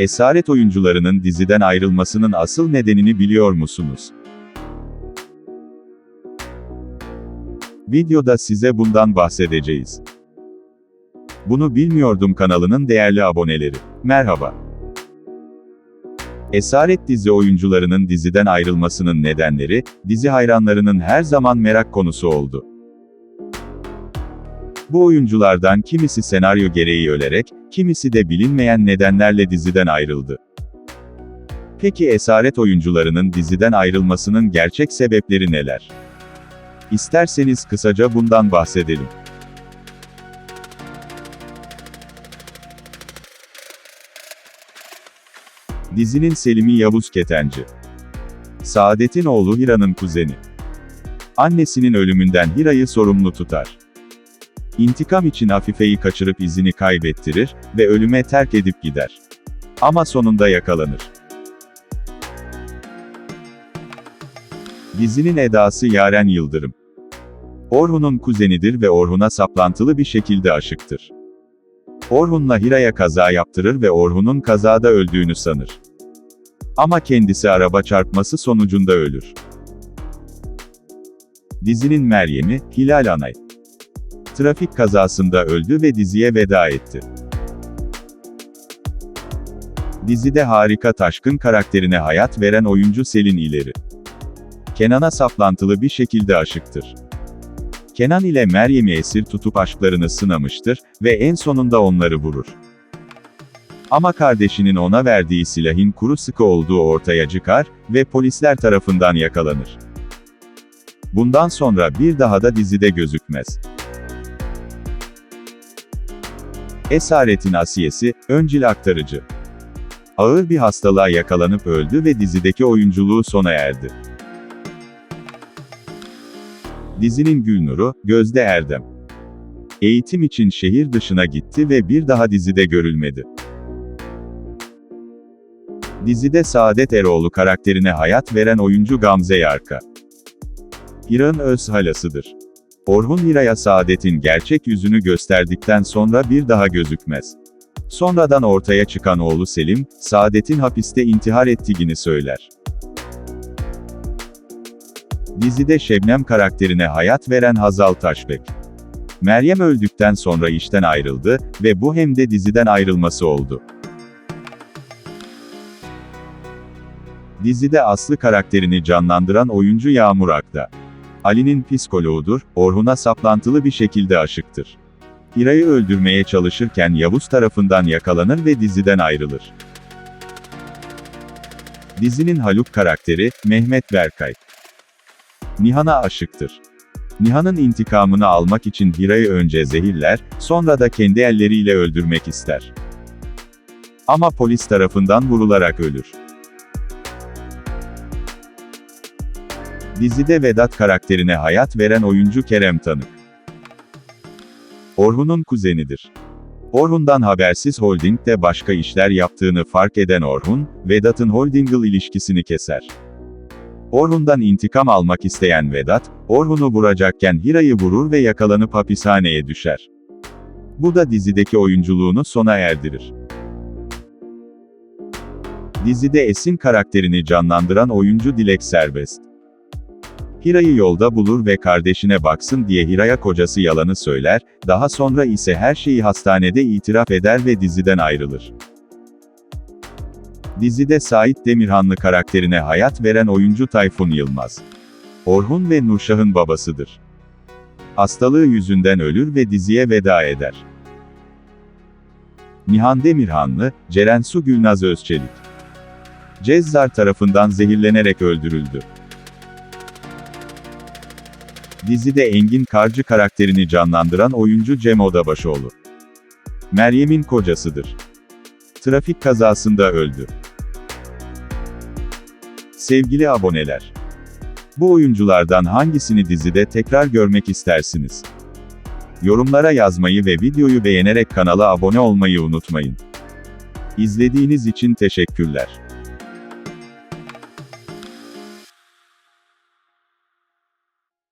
Esaret oyuncularının diziden ayrılmasının asıl nedenini biliyor musunuz? Videoda size bundan bahsedeceğiz. Bunu bilmiyordum kanalının değerli aboneleri. Merhaba. Esaret dizi oyuncularının diziden ayrılmasının nedenleri, dizi hayranlarının her zaman merak konusu oldu. Bu oyunculardan kimisi senaryo gereği ölerek, kimisi de bilinmeyen nedenlerle diziden ayrıldı. Peki esaret oyuncularının diziden ayrılmasının gerçek sebepleri neler? İsterseniz kısaca bundan bahsedelim. Dizinin Selimi Yavuz Ketenci. Saadet'in oğlu Hira'nın kuzeni. Annesinin ölümünden Hira'yı sorumlu tutar. İntikam için Afife'yi kaçırıp izini kaybettirir ve ölüme terk edip gider. Ama sonunda yakalanır. Dizinin edası Yaren Yıldırım. Orhun'un kuzenidir ve Orhun'a saplantılı bir şekilde aşıktır. Orhun'la Hira'ya kaza yaptırır ve Orhun'un kazada öldüğünü sanır. Ama kendisi araba çarpması sonucunda ölür. Dizinin Meryem'i, Hilal Anay. Trafik kazasında öldü ve diziye veda etti. Dizide harika taşkın karakterine hayat veren oyuncu Selin İleri. Kenan'a saplantılı bir şekilde aşıktır. Kenan ile Meryem'i esir tutup aşklarını sınamıştır ve en sonunda onları vurur. Ama kardeşinin ona verdiği silahın kuru sıkı olduğu ortaya çıkar ve polisler tarafından yakalanır. Bundan sonra bir daha da dizide gözükmez. Esaretin asiyesi, öncil aktarıcı. Ağır bir hastalığa yakalanıp öldü ve dizideki oyunculuğu sona erdi. Dizinin Gülnur'u, Gözde Erdem. Eğitim için şehir dışına gitti ve bir daha dizide görülmedi. Dizide Saadet Eroğlu karakterine hayat veren oyuncu Gamze Yarka. Hira'nın öz halasıdır. Orhun Hira'ya Saadet'in gerçek yüzünü gösterdikten sonra bir daha gözükmez. Sonradan ortaya çıkan oğlu Selim, Saadet'in hapiste intihar ettiğini söyler. Dizide Şebnem karakterine hayat veren Hazal Taşbek. Meryem öldükten sonra işten ayrıldı ve bu hem de diziden ayrılması oldu. Dizide Aslı karakterini canlandıran oyuncu Yağmur Akta. Ali'nin psikoloğudur, Orhun'a saplantılı bir şekilde aşıktır. Hira'yı öldürmeye çalışırken Yavuz tarafından yakalanır ve diziden ayrılır. Dizinin Haluk karakteri, Mehmet Berkay. Nihan'a aşıktır. Nihan'ın intikamını almak için Hira'yı önce zehirler, sonra da kendi elleriyle öldürmek ister. Ama polis tarafından vurularak ölür. Dizide Vedat karakterine hayat veren oyuncu Kerem Tanık. Orhun'un kuzenidir. Orhun'dan habersiz holdingde başka işler yaptığını fark eden Orhun, Vedat'ın holdingle ilişkisini keser. Orhun'dan intikam almak isteyen Vedat, Orhun'u vuracakken Hira'yı vurur ve yakalanıp hapishaneye düşer. Bu da dizideki oyunculuğunu sona erdirir. Dizide Esin karakterini canlandıran oyuncu Dilek Serbest. Hira'yı yolda bulur ve kardeşine baksın diye Hira'ya kocası yalanı söyler, daha sonra ise her şeyi hastanede itiraf eder ve diziden ayrılır. Dizide Sait Demirhanlı karakterine hayat veren oyuncu Tayfun Yılmaz. Orhun ve Nurşah'ın babasıdır. Hastalığı yüzünden ölür ve diziye veda eder. Nihan Demirhanlı, Cerensu Gülnaz Özçelik. Cezzar tarafından zehirlenerek öldürüldü. Dizide Engin Karcı karakterini canlandıran oyuncu Cem Odabaşoğlu. Meryem'in kocasıdır. Trafik kazasında öldü. Sevgili aboneler. Bu oyunculardan hangisini dizide tekrar görmek istersiniz? Yorumlara yazmayı ve videoyu beğenerek kanala abone olmayı unutmayın. İzlediğiniz için teşekkürler.